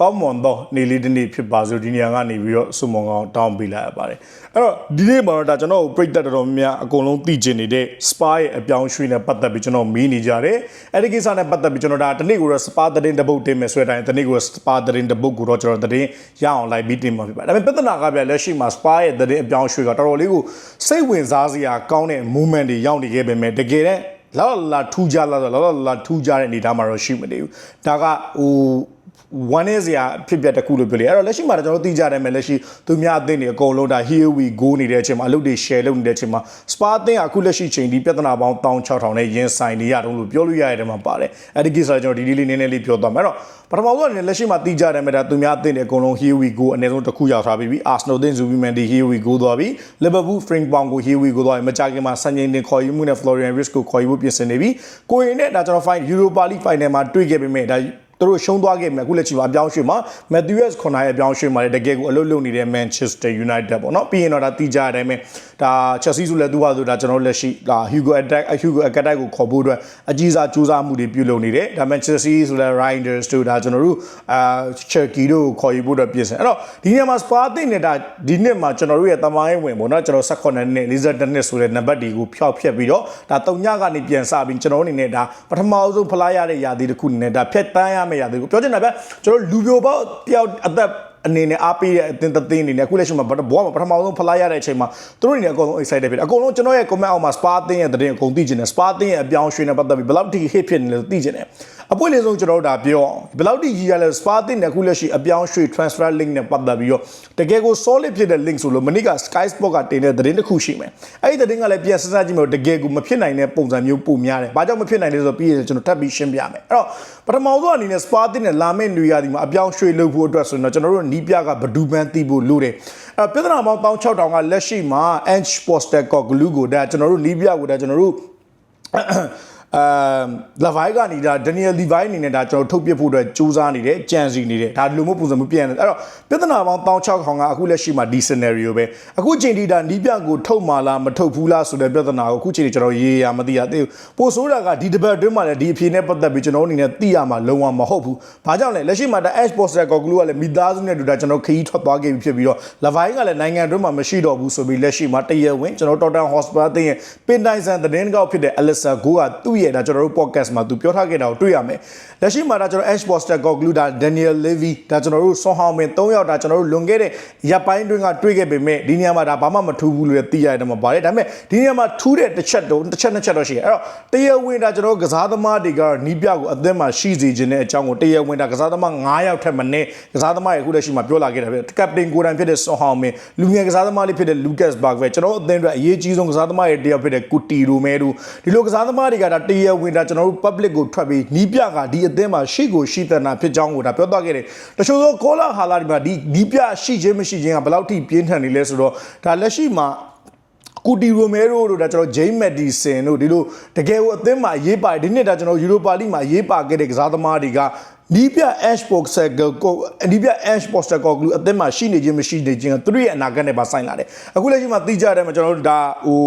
ကောင်းမွန်တော့နေလေးတစ်နေ့ဖြစ်ပါစို့ဒီနေရာကနေပြီးတော့စုမုံကောင်းတောင်းပေးလိုက်ရပါတယ်အဲ့တော့ဒီနေ့မှာတော့ဒါကျွန်တော်တို့ပြိတ္တတော်တော်များများအကုန်လုံးသိကျင်နေတဲ့ spa ရဲ့အပြောင်းရွှေ့နဲ့ပတ်သက်ပြီးကျွန်တော်မီးနေကြတယ်အဲ့ဒီကိစ္စနဲ့ပတ်သက်ပြီးကျွန်တော်ဒါတနေ့ကိုတော့ spa သတင်းတစ်ပုတ်တင်မယ်ဆိုတဲ့အတိုင်းတနေ့ကို spa သတင်းတစ်ပုတ်ကိုတော့ကျွန်တော်သတင်းရအောင်လိုက်ပြီးတင်မှာဖြစ်ပါတယ်ဒါပေမဲ့ပြဿနာကပြလက်ရှိမှာ spa ရဲ့သတင်းအပြောင်းရွှေ့ကတော်တော်လေးကိုစိတ်ဝင်စားစရာကောင်းတဲ့ moment တွေရောက်နေခဲ့ပေမဲ့တကယ်တမ်းလာလာထူးကြလာလာလာလာထူးကြတဲ့အနေအထားမှာတော့ရှိမနေဘူးဒါကဟို ဝမ်းနေစရာဖြစ်ပျက်တစ်ခုလို့ပြောလေအဲ့တော့လက်ရှိမှာကျွန်တော်တို့သိကြတယ်မယ်လက်ရှိသူများအသင်းတွေအကုန်လုံးဒါ here we go နေတဲ့အချိန်မှာအလုပ်တွေ share လုပ်နေတဲ့အချိန်မှာ spa အသင်းကအခုလက်ရှိချိန်ဒီပြဿနာပေါင်း16000နဲ့ရင်ဆိုင်နေရတော့လို့ပြောလို့ရတဲ့ထဲမှာပါတယ်အဲ့ဒီကိစ္စကျွန်တော်ဒီဒီလေးနည်းနည်းလေးပြောသွားမယ်အဲ့တော့ပထမဆုံးအနေနဲ့လက်ရှိမှာသိကြတယ်မယ်ဒါသူများအသင်းတွေအကုန်လုံး here we go အနည်းဆုံးတစ်ခုရောက်ထားပြီးပြီ Arsenal အသင်း Zubimendi ဒီ here we go သွားပြီ Liverpool Frimpong ကို here we go သွားပြီမကြခင်မှာစံချိန်တင်ခေါ်ယူမှုနဲ့ Florian Wirtz ကိုခေါ်ယူဖို့ပြင်ဆင်နေပြီကိုရင်နဲ့ဒါကျွန်တော် fine Europa League final မှာတွေ့ခဲ့ပေမဲ့ဒါ သူတို့ရှုံးသွားခဲ့မယ်အခုလက်ရှိမှာအပြောင်းရွှေ့မှာ Matthews ခွန်နာရဲ့အပြောင်းရွှေ့မှာလည်းတကယ်ကိုအလုပ်လုပ်နေတဲ့ Manchester United ပေါ့နော်ပြီးရင်တော့ဒါတီးကြတဲ့အတိုင်းပဲဒါ Chelsea ဆိုလည်းသူ့ဟာဆိုဒါကျွန်တော်လက်ရှိဒါ Hugo Attack Hugo Attack ကိုခေါ်ဖို့အတွက်အကြီးစားကြိုးစားမှုတွေပြုလုပ်နေတယ်ဒါ Manchester City ဆိုလည်း Reinders တို့ဒါကျွန်တော်တို့အာ Cherky တို့ကိုခေါ်ယူဖို့အတွက်ပြင်ဆင်အဲ့တော့ဒီနေရာမှာ Spa သိနေတာဒီနှစ်မှာကျွန်တော်တို့ရဲ့တမိုင်းဝင်ပေါ့နော်ကျွန်တော်18နှစ်နဲ့42နှစ်ဆိုတဲ့နံပါတ်တွေကိုဖျောက်ဖျက်ပြီးတော့ဒါတုံညကနေပြန်စပြီးကျွန်တော်တို့အနေနဲ့ဒါပထမအဆုံးဖလားရတဲ့ຢာဒီတစ်ခုအနေနဲ့ဒါဖြတ်တန်းရမယ့်ຢာဒီကိုပြောချင်တာဗျကျွန်တော်လူပြိုပေါက်တယောက်အသက်အနေနဲ့အားပေးတဲ့အတင်းတင်းအနေနဲ့အခုလက်ရှိမှာဘွားမှာပထမဆုံးဖလားရတဲ့အချိန်မှာသူတို့အနေနဲ့အကုန်လုံး excited ဖြစ်တယ်အကုန်လုံးကျွန်တော်ရဲ့ comment အောက်မှာ spa အသင်းရဲ့သတင်းအကုန်သိချင်တယ် spa အသင်းရဲ့အပြောင်းရွှေ့နဲ့ပတ်သက်ပြီးဘယ်လောက်ထိ hit ဖြစ်နေလဲသိချင်တယ် အပွင့်လေးဆုံးကျွန်တော်တို့ဒါပြောအောင်ဘယ်လောက်ထိကြီးရလဲ spa အသင်းနဲ့အခုလက်ရှိအပြောင်းရွှေ့ transfer link နဲ့ပတ်သက်ပြီးတော့တကယ်ကို solid ဖြစ်တဲ့ link ဆိုလို့မနေ့က Sky Sport ကတင်တဲ့သတင်းတစ်ခုရှိမယ်အဲ့ဒီသတင်းကလည်းပြန်စစကြည့်မယ်တကယ်ကိုမဖြစ်နိုင်တဲ့ပုံစံမျိုးပုံများတယ်ဘာကြောင့်မဖြစ်နိုင်လဲဆိုတော့ပြီးရင်ကျွန်တော်ထပ်ပြီးရှင်းပြမယ်အဲ့တော့ပထမဆုံးအနေနဲ့ spa အသင်းနဲ့လာမယ့်နေရာဒီမှာအပြောင်းရွှေ့လုပ်ဖို့အတွက်ဆိုရင်တော့ကျွန်တော်တို့နီးပြကဘဒူပန်းသိဖို့လိုတယ်အဲ့ပြဿနာပေါင်း16000ကလက်ရှိမှာ Ange Postecoglou ကိုဒါကျွန်တော်တို့နီးပြကိုဒါကျွန်တော်တို့ အမ်လဗိုင်းကနေဒါဒနီယယ်လီဗိုင်းအနေနဲ့ဒါကျွန်တော်ထုတ်ပြဖို့အတွက်စူးစမ်းနေတယ်ကြံစီနေတယ်ဒါလူမျိုးပုံစံမျိုးပြန်တယ်အဲ့တော့ပြဿနာပေါင်း16000ကအခုလက်ရှိမှာဒီ scenario ပဲအခုချိန်ဒီဒါနီးပြကိုထုတ်မှလားမထုတ်ဘူးလားဆိုတဲ့ပြဿနာကိုအခုချိန်ဒီကျွန်တော်ရေးရမသိရသေးဘူးပိုဆိုးတာကဒီတပတ်အတွင်းမှာလည်းဒီအဖြေနဲ့ပတ်သက်ပြီးကျွန်တော်အနေနဲ့သိရမှာလုံးဝမဟုတ်ဘူးဘာကြောင့်လဲလက်ရှိမှာဒါ Ash Poster ကောကလူကလည်းမိသားစုနဲ့တူဒါကျွန်တော်ခရီးထွက်သွားခဲ့ပြီဖြစ်ပြီးတော့လဗိုင်းကလည်းနိုင်ငံအတွင်းမှာမရှိတော့ဘူးဆိုပြီးလက်ရှိမှာတရဝင်းကျွန်တော် Tottenham Hotspur အသင်းရဲ့ပင်တိုင်းဆန်သတင်းကောက်ဖြစ်တဲ့ Alyssa Go ကသူ့ရဲ့ဒါကျွန်တော်တို့ podcast မှာသူပြောထားခဲ့တာကိုတွေ့ရမယ်လက်ရှိမှာဒါကျွန်တော် Ash Poster Coglou ဒါ Daniel Levy ဒါကျွန်တော်တို့ဆွန်ဟောင်းမင်၃ယောက်ဒါကျွန်တော်တို့လွန်ခဲ့တဲ့ရပ်ပိုင်းတွင်းကတွေ့ခဲ့ပေမဲ့ဒီနေရာမှာဒါဘာမှမထူးဘူးလို့သိရတယ်မှာပါတယ်ဒါပေမဲ့ဒီနေရာမှာထူးတဲ့တစ်ချက်တော့တစ်ချက်နှစ်ချက်တော့ရှိတယ်အဲ့တော့တရားဝင်ဒါကျွန်တော်ကစားသမားတွေကတော့နီးပြကိုအသင်းမှာရှိစေခြင်းတဲ့အကြောင်းကိုတရားဝင်ဒါကစားသမား9ယောက်ထက်မနည်းကစားသမားရဲ့အခုလက်ရှိမှာပြောလာခဲ့တာပဲကပတိန်ကိုတိုင်ဖြစ်တဲ့ဆွန်ဟောင်းမင်လူငယ်ကစားသမားလေးဖြစ်တဲ့ Lucas Bergvall ကျွန်တော်အသင်းအတွက်အရေးကြီးဆုံးကစားသမားရဲ့တယောက်ဖြစ်တဲ့ကူတီရိုမဲတို့ဒီလိုကစားသမားတွေကဒါတရားဝင်ဒါကျွန်တော်တို့ public ကိုထွက်ပြီးနီးပြကဒီအသင်းမှာရှိကိုရှိတဲ့နာဖြစ်ကြောင်းကိုဒါပြောသွားခဲ့တယ်တချို့သောကောလာဟာလာဒီမှာဒီနီးပြရှိခြင်းမရှိခြင်းကဘယ်လောက်ထိပြင်းထန်နေလဲဆိုတော့ဒါလက်ရှိမှာကူတီရိုမဲရိုတို့ဒါကျွန်တော်ဂျိမ်းမက်ဒီဆင်တို့ဒီလိုတကယ်ကိုအသင်းမှာရေးပါတယ်ဒီနှစ်ဒါကျွန်တော်ယူရိုပါလိမှာရေးပါခဲ့တဲ့ကစားသမားတွေက နီးပြ Ash Boxer ကိုနီးပြ Ash Poster ကိုအသင်းမှာရှိနေခြင်းမရှိနေခြင်းကသူတို့ရဲ့အနာဂတ်နဲ့ပါဆိုင်လာတယ်အခုလက်ရှိမှာသိကြတယ်မှာကျွန်တော်တို့ဒါဟို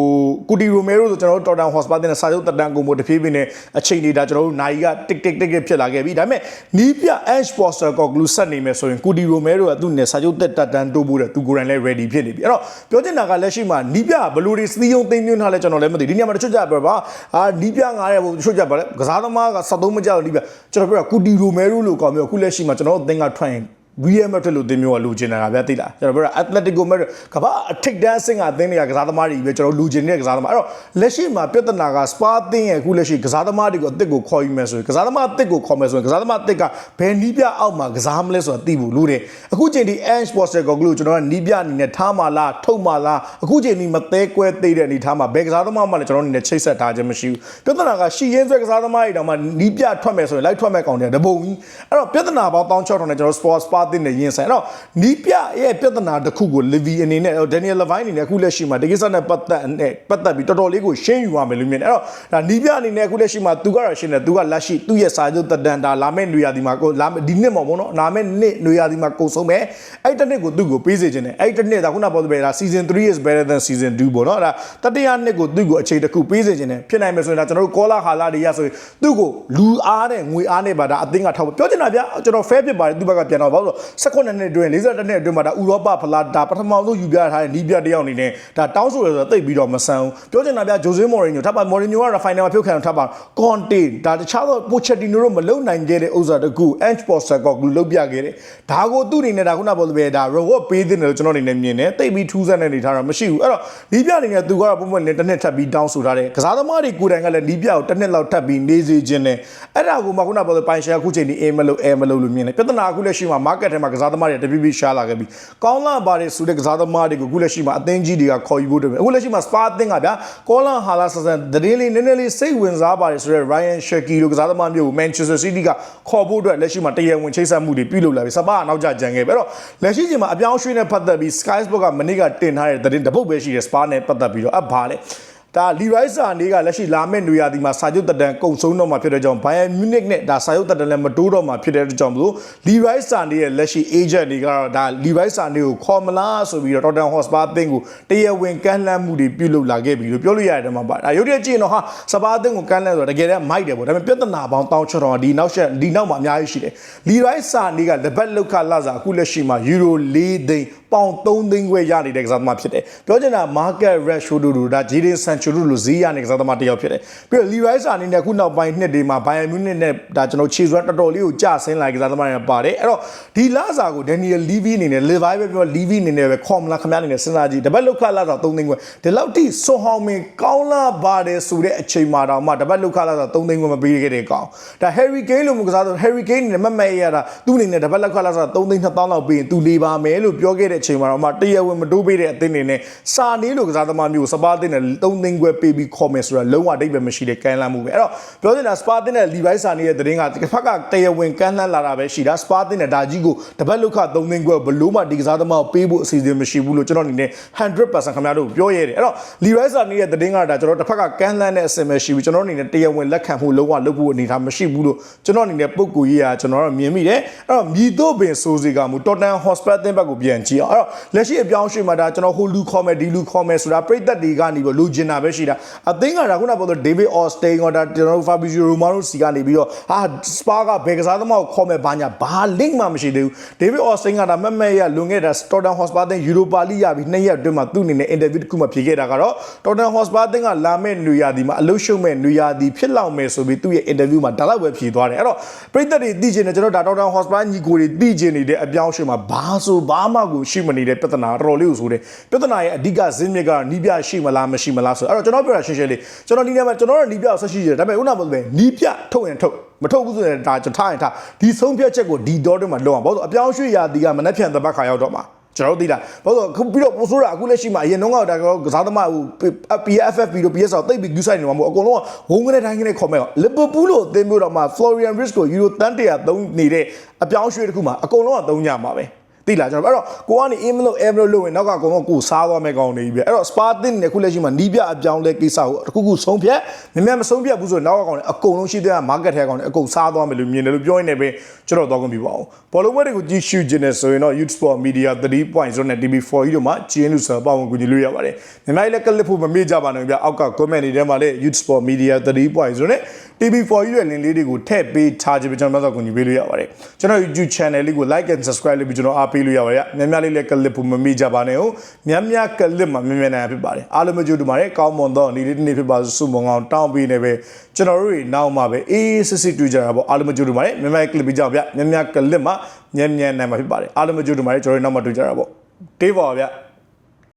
ကူတီရိုမဲရိုဆိုကျွန်တော်တို့ Tottenham Hotspur တဲ့စာချုပ်တက်တန်းကိုမို့တဖြည်းဖြည်းနဲ့အချိန်တွေဒါကျွန်တော်တို့နိုင်ကတစ်တစ်တစ်ဖြစ်လာခဲ့ပြီဒါပေမဲ့နီးပြ Ash Poster ကိုဆက်နေမယ်ဆိုရင်ကူတီရိုမဲရိုကသူ့နဲ့စာချုပ်တက်တန်းတိုးဖို့တဲ့သူကိုယ်တိုင်လည်း ready ဖြစ်နေပြီအဲ့တော့ပြောချင်တာကလက်ရှိမှာနီးပြဘလူတွေစီးယုံသိမ်းသွင်းထားလဲကျွန်တော်လည်းမသိဒီနေရာမှာတချို့ကြပြပါအာနီးပြ9ရဲ့ဘို့တချို့ကြပါလဲကစားသမားက73မကြောက်နီးပြကျွန်တော်ပြောကူတီရိုမဲရိုလို့ကောင်းပြီးအခုလက်ရှိမှာကျွန်တော်အသင်းကထွက်ရင် Real Madrid လို့တင်မျိုးကလူချင်တာဗျာသိလားကျွန်တော်ပြောတာ Atletico Madrid ကဘာအထိတ်တန်းစင်ကအသင်းတွေကကစားသမားတွေပဲကျွန်တော်လူချင်တဲ့ကစားသမားအဲ့တော့လက်ရှိမှာပြဿနာက Spa အသင်းရဲ့အခုလက်ရှိကစားသမားတွေကိုအသစ်ကိုခေါ်ယူမယ်ဆိုရင်ကစားသမားအသစ်ကိုခေါ်မယ်ဆိုရင်ကစားသမားအသစ်ကဘယ်နီးပြအောက်မှာကစားမလဲဆိုတာသိဖို့လိုတယ်အခုချိန်ဒီ Ange Postecoglou ကျွန်တော်ကနီးပြအနေနဲ့ထားမှလားထုတ်မှလားအခုချိန်ဒီမသေးကွဲသေးတဲ့အနေထားမှာဘယ်ကစားသမားမှလည်းကျွန်တော်အနေနဲ့ချိတ်ဆက်ထားခြင်းမရှိဘူးပြဿနာကရှီရင်းဆွဲကစားသမားတွေတောင်မှနီးပြထွက်မယ်ဆိုရင်လိုက်ထွက်မဲ့ကောင်တွေကတပုံကြီးအဲ့တော့ပြဿနာပေါင်း1600နဲ့ကျွန်တော် Sport Spa တင်နဲ့ရင်ဆိုင်အဲ့တော့နီးပြရဲ့ပြဿနာတစ်ခုကိုလီဗီအနေနဲ့ဒန်နီယယ်လဗိုင်းအနေနဲ့အခုလက်ရှိမှာဒီကိစ္စနဲ့ပတ်သက်နဲ့ပတ်သက်ပြီးတော်တော်လေးကိုရှင်းယူရမယ်လို့မြင်တယ်အဲ့တော့ဒါနီးပြအနေနဲ့အခုလက်ရှိမှာသူကတော့ရှင်းတယ်သူကလက်ရှိသူ့ရဲ့စာချုပ်တက်တန်ဒါလာမယ့်နေရာဒီမှာကိုလာမယ့်ဒီနှစ်မှာပေါ့နော်လာမယ့်နှစ်နေရာဒီမှာကုန်ဆုံးမယ်အဲ့တစ်နှစ်ကိုသူ့ကိုပေးစေခြင်းတယ်အဲ့တစ်နှစ်ဒါခုနပြောသလိုပဲဒါ season 3 is better than season 2ပေါ့နော်ဒါတတိယနှစ်ကိုသူ့ကိုအချိန်တစ်ခုပေးစေခြင်းတယ်ဖြစ်နိုင်မယ်ဆိုရင်ဒါကျွန်တော်တို့ကောလာဟာလာတွေရဆိုရင်သူ့ကိုလူအားနဲ့ငွေအားနဲ့ပါဒါအသင်းကထောက်ပြောချင်တာဗျာကျွန်တော် fair ဖြစ်ပါတယ်သူ့ဘက်ကပြန်တော့ဘာလို့16နှစ်အတွင်း42နှစ်အတွင်းမှာဒါဥရောပဖလားဒါပထမဆုံးယူပြထားတဲ့နီးပြတယောက်အနေနဲ့ဒါတောင်းဆိုရဆိုတော့တိတ်ပြီးတော့မဆန်းဘူးပြောချင်တာဗျာဂျိုဇေးမော်ရီညိုထပ်ပါမော်ရီညိုကတော့ final မှာဖြုတ်ခံထပ်ပါကွန်တေဒါတခြားသောပိုချက်တီနိုတို့မလုံနိုင်ခဲ့တဲ့ဥစ္စာတကူ Ange Postecoglou လုတ်ပြခဲ့တယ်ဒါကိုသူ့အနေနဲ့ဒါခုနပြောလိုပဲဒါ reward ပေးတဲ့လို့ကျွန်တော်အနေနဲ့မြင်တယ်တိတ်ပြီးထူးဆန်းတဲ့အနေထားတော့မရှိဘူးအဲ့တော့နီးပြအနေနဲ့သူကတော့ပုံမှန်နဲ့တစ်နှစ်ထပ်ပြီးတောင်းဆိုထားတယ်ကစားသမားတွေကိုယ်တိုင်ကလည်းနီးပြကိုတစ်နှစ်လောက်ထပ်ပြီးနေစေခြင်းနဲ့အဲ့ဒါကိုမှခုနပြောလိုပိုင်ရှာအခုချိန်ဒီအေးမလို့အဲမလို့လို့မြင်တယ်ပြဿနာအခုလက်ရှိမှာ market ထဲမှာကစားသမားတွေတပြည့်ပြည့်ရှားလာခဲ့ပြီကောင်းလာပါတယ်ဆိုတဲ့ကစားသမားတွေကိုအခုလက်ရှိမှာအသင်းကြီးတွေကခေါ်ယူဖို့တည်းအခုလက်ရှိမှာ spa အသင်းကဗျာကောလာဟာလာဆန်ဆန်တရင်လေးနည်းနည်းလေးစိတ်ဝင်စားပါတယ်ဆိုတော့ Ryan Shaki တို့ကစားသမားမျိုးကို Manchester City ကခေါ်ဖို့အတွက်လက်ရှိမှာတရားဝင်ချိတ်ဆက်မှုတွေပြုလုပ်လာပြီစပါးကနောက်ကျကြံခဲ့ပြီအဲ့တော့လက်ရှိချိန်မှာအပြောင်းရွှေ့နဲ့ပတ်သက်ပြီး Sky Sport ကမနေ့ကတင်ထားတဲ့သတင်းတစ်ပုဒ်ပဲရှိတယ် Spa နဲ့ပတ်သက်ပြီးတော့အပ်ပါလေ ဒါလီရိုက်ဆာနေကလက်ရှိလာမယ့်နေရာဒီမှာစာချုပ်တက်တန်ကုံဆုံးတော့မှာဖြစ်တဲ့ကြောင့်ဘိုင်ယန်မြူနစ်နဲ့ဒါစာချုပ်တက်တန်လည်းမတိုးတော့မှာဖြစ်တဲ့ကြောင့်မလို့လီရိုက်ဆာနေရဲ့လက်ရှိ agent တွေကတော့ဒါလီရိုက်ဆာနေကိုခေါ်မလားဆိုပြီးတော့ Tottenham Hotspur အသင်းကိုတရားဝင်ကမ်းလှမ်းမှုတွေပြုလုပ်လာခဲ့ပြီလို့ပြောလို့ရတယ်မှာပါဒါရုပ်တရက်ကြည့်ရင်တော့ဟာစပါအသင်းကိုကမ်းလှမ်းဆိုတော့တကယ်တမ်းမိုက်တယ်ပေါ့ဒါပေမဲ့ပြဿနာပေါင်းတောင်းချတော့ဒီနောက်ဆက်ဒီနောက်မှာအများကြီးရှိတယ်လီရိုက်ဆာနေကလက်ဘက်လောက်ခလာစာအခုလက်ရှိမှာယူရို၄သိန်း ပေါင်3သိန်းခွဲရနေတဲ့ကစားသမားဖြစ်တယ်ပြောချင်တာ market ratio တို့တို့ဒါ Jadon Sancho တို့လိုဈေးရနေတဲ့ကစားသမားတစ်ယောက်ဖြစ်တယ်ပြီးတော့ Leroy Sané အနေနဲ့အခုနောက်ပိုင်းနှစ်တွေမှာ Bayern Munich နဲ့ဒါကျွန်တော်ခြေစွမ်းတော်တော်လေးကိုကျဆင်းလာတဲ့ကစားသမားတွေပါတယ်အဲ့တော့ဒီလာစာကို Daniel Levy အနေနဲ့ Levi ပဲပြော Levy အနေနဲ့ပဲခေါ်မလားခင်ဗျားအနေနဲ့စဉ်းစားကြည့်တပတ်လောက်ခလာစာ3သိန်းခွဲဒီလောက်ထိဆွန်ဟောင်းမင်ကောင်းလာပါတယ်ဆိုတဲ့အချိန်မှာတော့မှတပတ်လောက်ခလာစာ3သိန်းခွဲမပေးခဲ့တဲ့ကောင်ဒါ Harry Kane လို့မကစားတော့ Harry Kane အနေနဲ့မတ်မတ်ရတာသူ့အနေနဲ့တပတ်လောက်ခလာစာ3သိန်း2000လောက်ပေးရင်သူလေးပါမယ်လို့ပြောခဲ့တဲ့အချိန်မှာတော့မှတရားဝင်မတိုးပေးတဲ့အသင်းတွေနဲ့စာနေလို့ကစားသမားမျိုးစပါးအသင်းနဲ့3သိန်းခွဲပေးပြီးခေါ်မယ်ဆိုတာလုံးဝအတိတ်ပဲမရှိတဲ့ကမ်းလှမ်းမှုပဲအဲ့တော့ပြောချင်တာစပါးအသင်းနဲ့လီဗိုင်းစာနေရဲ့သတင်းကတစ်ဖက်ကတရားဝင်ကမ်းလှမ်းလာတာပဲရှိတာစပါးအသင်းနဲ့ဒါကြီးကိုတပတ်လောက်ခ3သိန်းခွဲဘလို့မှဒီကစားသမားကိုပေးဖို့အစီအစဉ်မရှိဘူးလို့ကျွန်တော်အနေနဲ့100%ခင်ဗျားတို့ပြောရတယ်အဲ့တော့လီဗိုင်းစာနေရဲ့သတင်းကဒါကျွန်တော်တစ်ဖက်ကကမ်းလှမ်းတဲ့အစီအစဉ်ရှိဘူးကျွန်တော်အနေနဲ့တရားဝင်လက်ခံဖို့လုံးဝလုပ်ဖို့အနေထားမရှိဘူးလို့ကျွန်တော်အနေနဲ့ပုံကူရေးရကျွန်တော်တို့မြင်မိတယ်အဲ့တော့မြည်တို့ပင်စိုးစီကမူတော်တန်ဟော့စပက်အသင်းဘက်ကိုပြန်ကြည့်အောင်အဲ့တော့လက်ရှိအပြောင်းအရွှေ့မှာဒါကျွန်တော်ဟိုလူခေါ်မယ်ဒီလူခေါ်မယ်ဆိုတာပြိသက်တွေကနေပြီးလူကျင်တာပဲရှိတာအသင်းကဒါခုနပြောလို့ David Austin ကဒါကျွန်တော်တို့ Fabrizio Romano စီကနေပြီးတော့ဟာ Spa ကဘယ်ကစားသမားကိုခေါ်မယ်ဘာညာဘာ link မှမရှိသေးဘူး David Austin ကဒါမက်မက်ရလွန်ခဲ့တဲ့ Tottenham Hotspur အသင်း Europa League ရပြီးနှစ်ရက်အတွင်းမှာသူ့အနေနဲ့ interview တစ်ခုမှဖြေခဲ့တာကတော့ Tottenham Hotspur အသင်းကလာမယ့်နေရာဒီမှာအလုပ်ရှုံမဲ့နေရာဒီဖြစ်လောက်မယ်ဆိုပြီးသူ့ရဲ့ interview မှာဒါလောက်ပဲဖြေသွားတယ်အဲ့တော့ပြိသက်တွေသိချင်တယ်ကျွန်တော်ဒါ Tottenham Hotspur ညီကိုတွေသိချင်နေတဲ့အပြောင်းအရွှေ့မှာဘာဆိုဘာမှကိုရှိမနေတဲ့ပြဿနာတော်တော်လေးကိုဆိုတယ်ပြဿနာရဲ့အဓိကဇင်းမြစ်ကတော့နီးပြရှိမလားမရှိမလားဆိုတော့အဲ့တော့ကျွန်တော်ပြောတာရှင်းရှင်းလေးကျွန်တော်ဒီနေ့မှာကျွန်တော်တို့နီးပြကိုဆက်ရှိရတယ်ဒါပေမဲ့ခုနကပြောတယ်နီးပြထုတ်ရင်ထုတ်မထုတ်ဘူးဆိုရင်ဒါကျွန်တော်ထားရင်ထားဒီဆုံးဖြတ်ချက်ကိုဒီတော့တွေမှာလောက်အောင်ဘာလို့အပြောင်းရွှေ့ရာဒီကမနှက်ဖြန်တပတ်ခါရောက်တော့မှာကျွန်တော်တို့သိတာဘာလို့ခုပြီးတော့ပိုဆိုးတာအခုလက်ရှိမှာအရင်တော့ကဒါကကစားသမားဟို PFF ပြီးတော့ PS တော့တိတ်ပြီးယူဆိုင်နေမှာမဟုတ်အကုန်လုံးကဝုန်းကနေတိုင်းကနေခေါ်မဲ့လီဗာပူးလို့အသင်းမျိုးတော့မှ Florian Wirtz ကိုယူရိုတန်တရာသုံးနေတဲ့အပြောင်းရွှေ့တစ်ခုမှာအကုန်လုံးကသုံးကြမှာပဲ သိလားကျွန်တော်အဲ့တော့ကိုကနေအင်းမလို့အဲမလို့လို့ဝင်နောက်ကကောင်ကကိုစားသွားမဲ့ကောင်နေပြီအဲ့တော့ spa တင်နေခုလက်ရှိမှာနီးပြအပြောင်းလဲကိစ္စကိုတခုခုဆုံးဖြတ်မြင်မြမဆုံးဖြတ်ဘူးဆိုရင်နောက်ကကောင်နေအကုန်လုံးရှိတဲ့ market ထဲကောင်နေအကုန်စားသွားမယ်လို့မြင်တယ်လို့ပြောနေတယ်ပဲကျွန်တော်တော့ကုန်ပြီပါအောင်ဘောလုံးပွဲတွေကိုကြည့်ရှုခြင်းနဲ့ဆိုရင်တော့ Youth Sport Media 3.0နဲ့ TV4 ကြီးတို့မှာကျင်းလို့ဆိုပါဝင်ကူညီလို့ရပါတယ်မြန်မာလည်းကလစ်ဖို့မမေ့ကြပါနဲ့ဗျအောက်က comment တွေထဲမှာလည်း Youth Sport Media 3.0နဲ့ TV4 ကြီးရဲ့ link လေးတွေကိုထည့်ပေးထားခြင်းပဲကျွန်တော်တို့ကူညီပေးလို့ရပါတယ်ကျွန်တော် YouTube channel လေးကို like and subscribe လုပ်ပြီးကျွန်တော်အားပေးလို့ရပါတယ်များများလေးလည်းကလစ်ဖို့မမေ့ကြပါနဲ့ဟုတ်များများကလစ်မှာများများနိုင်ဖြစ်ပါတယ်အားလုံးမကြိုးတူပါတယ်ကောင်းမွန်သောနေ့လေးတစ်နေ့ဖြစ်ပါစုမုံအောင်တောင်းပေးနေပဲကျွန်တော်တို့တွေနောက်မှာပဲအေးအေးစစ်စစ်တွေ့ကြတာပေါ့အားလုံးမကြိုးတူပါတယ်များများကလစ်ပြီးကြအောင်ဗျများများကလစ်မှာမြန်မြန်နိုင်မှာဖြစ်ပါတယ်အားလုံးမကြိုးတူပါတယ်ကျွန်တော်တို့နောက်မှာတွေ့ကြတာပေါ့တေးပါဗျ